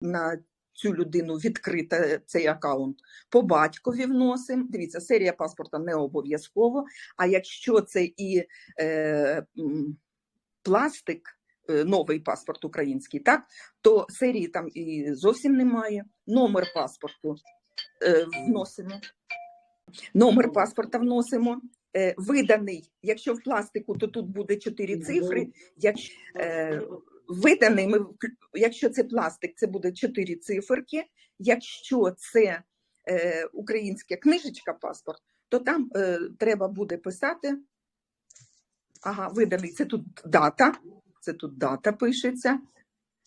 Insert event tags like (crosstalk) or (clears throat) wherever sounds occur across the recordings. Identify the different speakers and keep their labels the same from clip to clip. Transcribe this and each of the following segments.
Speaker 1: на цю людину відкрита цей аккаунт. По батькові вносимо. Дивіться, серія паспорта не обов'язково. А якщо це і е, пластик, е, новий паспорт український, так, то серії там і зовсім немає. Номер паспорту е, вносимо. Номер паспорта вносимо. Е, виданий, якщо в пластику, то тут буде чотири цифри. Якщо е, виданий, ми, якщо це пластик, це буде чотири циферки. Якщо це е, українська книжечка, паспорт, то там е, треба буде писати. Ага, виданий, це тут дата. Це тут дата пишеться.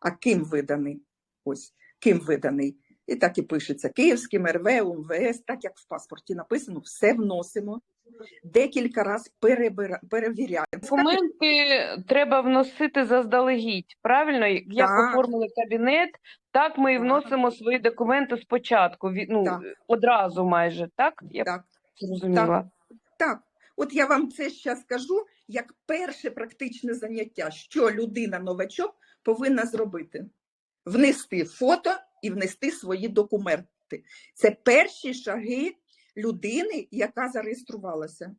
Speaker 1: А ким виданий? Ось, ким виданий. І так і пишеться Київським РВ, УМВС, так як в паспорті написано, все вносимо. Декілька разів перебира, перевіряємо.
Speaker 2: Документи треба вносити заздалегідь. Правильно, як
Speaker 1: Так.
Speaker 2: оформили кабінет, так ми і
Speaker 1: Так.
Speaker 2: вносимо свої документи спочатку, ну,
Speaker 1: Так.
Speaker 2: одразу майже, так? Я
Speaker 1: Так.
Speaker 2: зрозуміла.
Speaker 1: Так, от я вам це зараз скажу як перше практичне заняття, що людина новачок повинна зробити: внести фото і внести свої документи. Це перші шаги людини, яка зареєструвалася.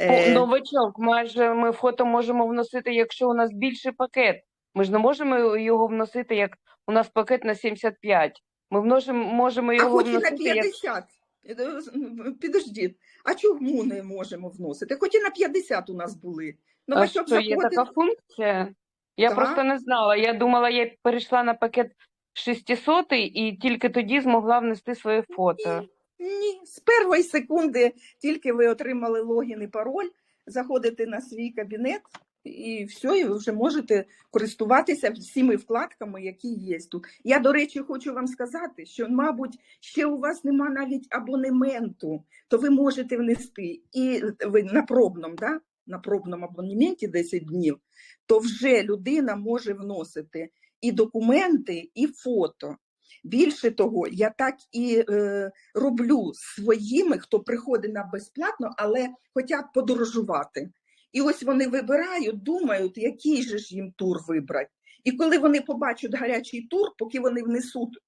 Speaker 1: Е,
Speaker 2: Новачок, майже ми фото можемо вносити, якщо у нас більший пакет. Ми ж не можемо його вносити, як у нас пакет на 75. Ми вносимо, можемо
Speaker 1: а
Speaker 2: його
Speaker 1: хоч і на
Speaker 2: вносити як
Speaker 1: 50. Е, Підождіть, а чому не можемо вносити? Хоч і на 50 у нас були.
Speaker 2: А
Speaker 1: Новачок
Speaker 2: що, є така функція? Я
Speaker 1: Так.
Speaker 2: просто не знала. Я думала, я перейшла на пакет 600 і тільки тоді змогла внести своє фото.
Speaker 1: Ні, з першої секунди тільки ви отримали логін і пароль, заходите на свій кабінет і все, і ви вже можете користуватися всіми вкладками, які є тут. Я, до речі, хочу вам сказати, що, мабуть, ще у вас нема навіть абонементу, то ви можете внести і ви на пробному, да? на пробному абонементі 10 днів, то вже людина може вносити і документи, і фото. Більше того, я так і е, роблю своїми, хто приходить на безплатно, але хочуть подорожувати. І ось вони вибирають, думають, який же ж їм тур вибрати. І коли вони побачать гарячий тур, поки вони внесуть,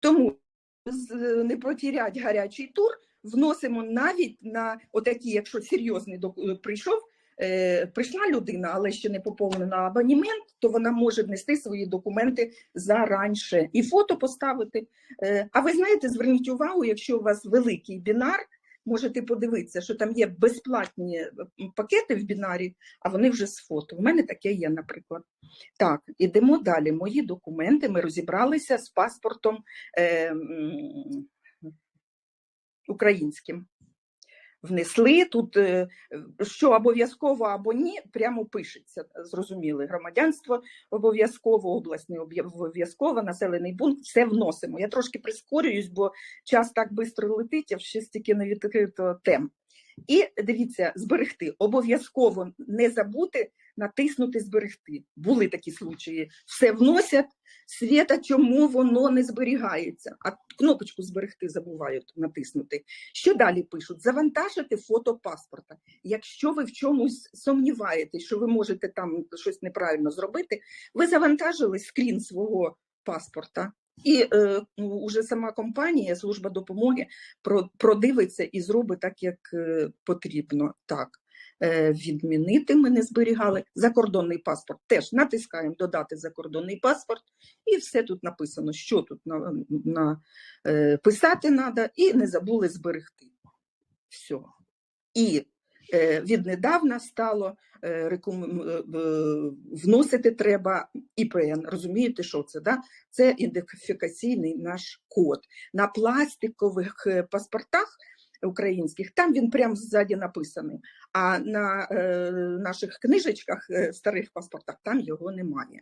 Speaker 1: тому з- не потірять гарячий тур, вносимо навіть на отакі, якщо серйозний док- прийшов, е, прийшла людина, але ще не поповнена абонемент, то вона може внести свої документи заранше і фото поставити. Е, А ви знаєте, зверніть увагу, якщо у вас великий бінар, можете подивитися, що там є безплатні е, пакети в бінарі, а вони вже з фото. У мене таке є, наприклад. Так, ідемо далі. Мої документи. Ми розібралися з паспортом е, українським. Внесли тут, е, що обов'язково або ні, прямо пишеться. Зрозуміли, громадянство обов'язково, обласний обов'язково, населений пункт, все вносимо. Я трошки прискорююсь, бо час так швидко летить, а ще стільки не відкрито тем. І дивіться, зберегти. Обов'язково не забути натиснути зберегти. Були такі случаї. Все вносять. Свята, чому воно не зберігається? А кнопочку зберегти забувають натиснути. Що далі пишуть? Завантажити фото паспорта. Якщо ви в чомусь сумніваєтесь, що ви можете там щось неправильно зробити, ви завантажили скрін свого паспорта. І е, уже сама компанія, служба допомоги про, продивиться і зробить так, як е, потрібно. Так, відмінити ми не зберігали. Закордонний паспорт теж натискаємо додати закордонний паспорт, і все тут написано, що тут на, на, е, треба, і не забули зберегти. Все. І е, віднедавна стало е, е, е, вносити треба ІПН. Розумієте, що це? Да? Це ідентифікаційний наш код. На пластикових е, паспортах українських там він прямо ззаді написаний. А на е, наших книжечках, е, старих паспортах, там його немає.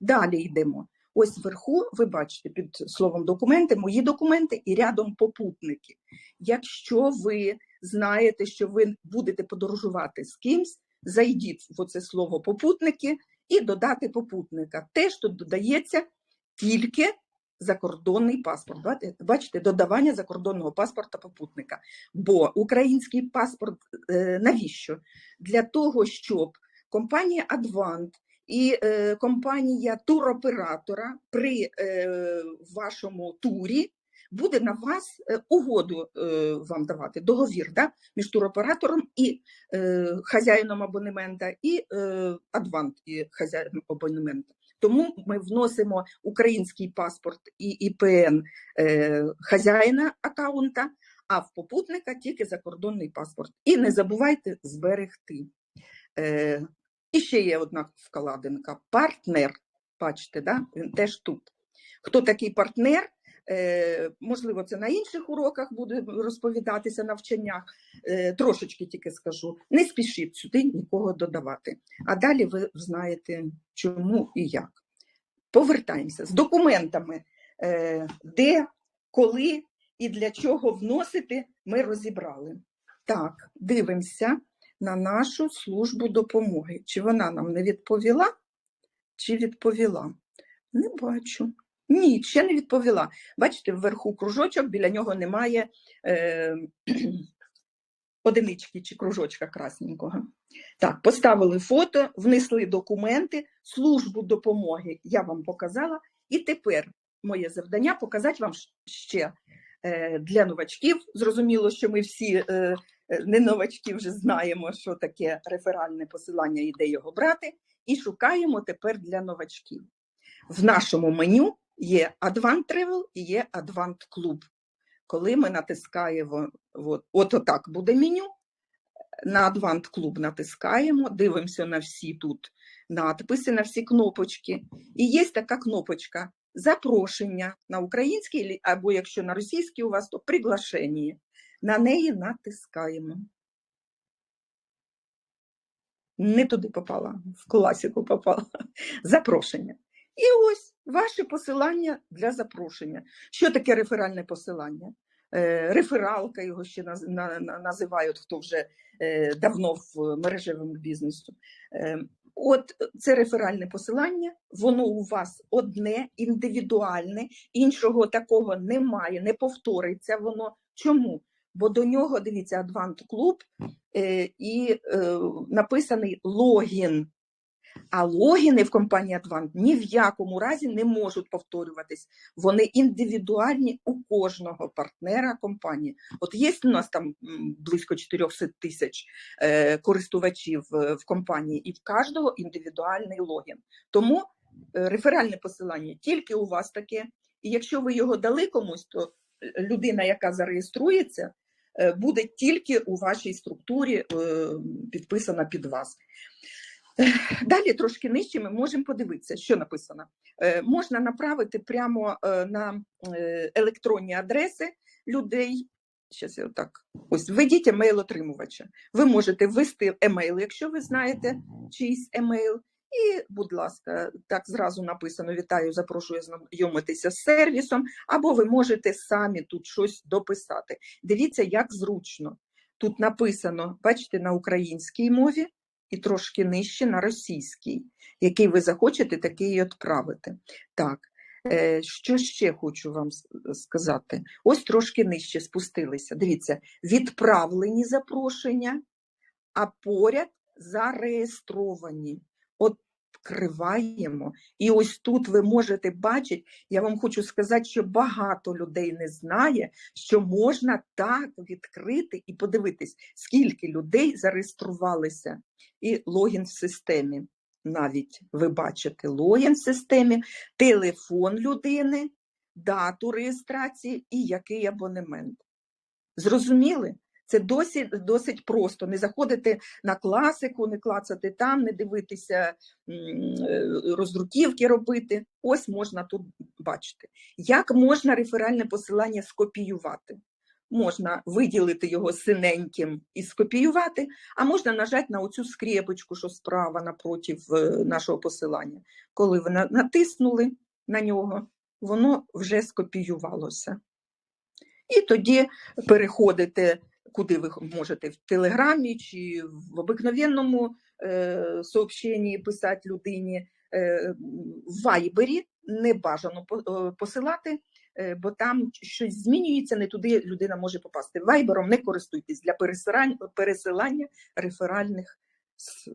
Speaker 1: Далі йдемо. Ось вверху ви бачите під словом документи, мої документи і рядом попутники. Якщо ви знаєте, що ви будете подорожувати з кимсь, зайдіть в оце слово попутники і додати попутника. Теж тут додається тільки закордонний паспорт. Бачите- Бачите, додавання закордонного паспорта попутника. Бо український паспорт е, навіщо? Для того, щоб компанія Advant і е, компанія туроператора при е, вашому турі буде на вас е, угоду е, вам давати, договір да, між туроператором і е, хазяїном абонемента, і е, адвант і хазяїном абонемента. Тому ми вносимо український паспорт і ІПН е, хазяїна аккаунта, а в попутника тільки закордонний паспорт. І не забувайте зберегти. Е, і ще є одна вкладинка партнер. Бачите, да? він теж тут. Хто такий партнер? Е, можливо, це на інших уроках буде розповідатися навчаннях. Е, трошечки тільки скажу. Не спішіть сюди нікого додавати. А далі ви знаєте, чому і як. Повертаємося з документами, е, де, коли і для чого вносити, ми розібрали. Так, дивимося на нашу службу допомоги. Чи вона нам не відповіла, чи відповіла? Не бачу. Ні, ще не відповіла. Бачите, вверху кружочок, біля нього немає е, (clears throat) одинички чи кружочка красненького. Так, поставили фото, внесли документи, службу допомоги я вам показала. І тепер моє завдання показати вам ще е, для новачків. Зрозуміло, що ми всі е, е, не новачки вже знаємо, що таке реферальне посилання і де його брати. І шукаємо тепер для новачків. В нашому меню є Advanced Travel і є Advanced Club. Коли ми натискаємо, от, от отак буде меню, на Advanced Club натискаємо, дивимося на всі тут надписи, на всі кнопочки. І є така кнопочка запрошення на український або якщо на російський у вас, то приглашення. На неї натискаємо. Не туди попала, в класику попала. Запрошення. І ось ваше посилання для запрошення. Що таке реферальне посилання? Е, Рефералка його ще наз- на- на- називають, хто вже е, давно в мережевому бізнесу. Е, От це реферальне посилання, воно у вас одне, індивідуальне, іншого такого немає, не повториться воно. Чому? Бо до нього, дивіться, Club е, і написаний логін. А логіни в компанії Advant ні в якому разі не можуть повторюватись. Вони індивідуальні у кожного партнера компанії. От є у нас там близько 400 тисяч е, користувачів е, в компанії, і в кожного індивідуальний логін. Тому е, реферальне посилання тільки у вас таке. І якщо ви його дали комусь, то людина, яка зареєструється, буде тільки у вашій структурі підписана під вас. (laughs) Далі трошки нижче ми можемо подивитися, що написано. Е, Можна направити прямо е, на е, електронні адреси людей. Щас я так. Ось введіть емейл отримувача. Ви можете ввести емейл, якщо ви знаєте чийсь емейл. І, будь ласка, так зразу написано: вітаю, запрошую знайомитися з сервісом, або ви можете самі тут щось дописати. Дивіться, як зручно. Тут написано, бачите, на українській мові і трошки нижче на російський, який ви захочете, такий і відправити. Так, е, що ще хочу вам сказати? Ось трошки нижче спустилися. Дивіться, відправлені запрошення, а поряд зареєстровані. Відкриваємо. І ось тут ви можете бачити, я вам хочу сказати, що багато людей не знає, що можна так відкрити і подивитись, скільки людей зареєструвалися і логін в системі. Навіть ви бачите логін в системі, телефон людини, дату реєстрації і який абонемент. Зрозуміли? Це досить, досить просто. Не заходити на класику, не клацати там, не дивитися е, роздруківки робити. Ось можна тут бачити. Як можна реферальне посилання скопіювати? Можна виділити його синеньким і скопіювати, а можна нажати на оцю скрепочку, що справа напротив е, нашого посилання. Коли ви натиснули на нього, воно вже скопіювалося. І тоді переходите, куди ви можете в Телеграмі чи в обикновенному е, сообщенні писати людині е, в Вайбері. Не бажано е, посилати, е, бо там щось змінюється, не туди людина може попасти. Вайбером не користуйтесь для пересилання реферальних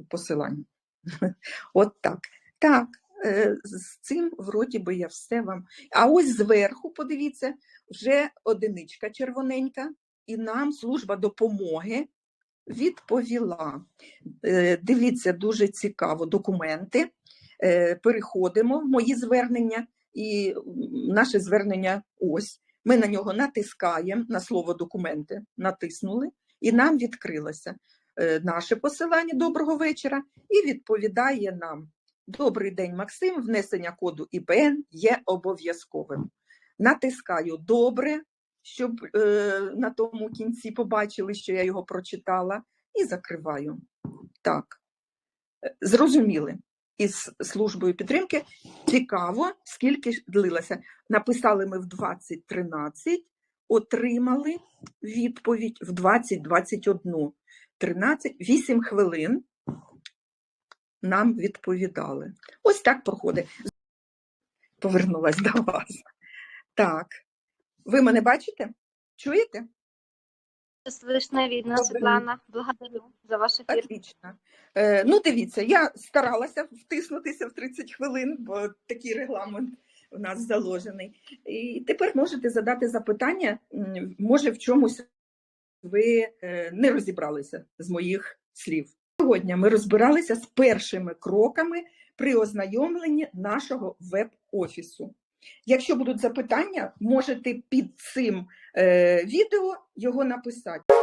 Speaker 1: посилань. (laughs) От так. Так, е, з цим вроді би я все вам. А ось зверху, подивіться, вже одиничка червоненька, і нам служба допомоги відповіла. Е, Дивіться, дуже цікаво документи. Е, Переходимо в мої звернення, і наше звернення ось. Ми на нього натискаємо на слово документи, натиснули, і нам відкрилося е, наше посилання доброго вечора і відповідає нам. Добрий день, Максим. Внесення коду ІПН є обов'язковим. Натискаю добре, щоб е, на тому кінці побачили, що я його прочитала, і закриваю. Так, Е, зрозуміли. Із службою підтримки цікаво, скільки длилося. Написали ми в 2013, отримали відповідь в 2021. 13, 8 хвилин нам відповідали. Ось так проходить. Повернулась до вас. Так. Ви мене бачите? Чуєте?
Speaker 3: Слышно, видно,
Speaker 1: Добрый
Speaker 3: Светлана. Благодарю за ваш эфир.
Speaker 1: Отлично. Е, ну, дивіться, я старалася втиснутися в 30 хвилин, бо такий регламент у нас заложений. І тепер можете задати запитання, м, може, в чомусь ви е, не розібралися з моїх слів. Сьогодні ми розбиралися з першими кроками при ознайомленні нашого веб-офісу. Якщо будуть запитання, можете під цим е, відео його написати.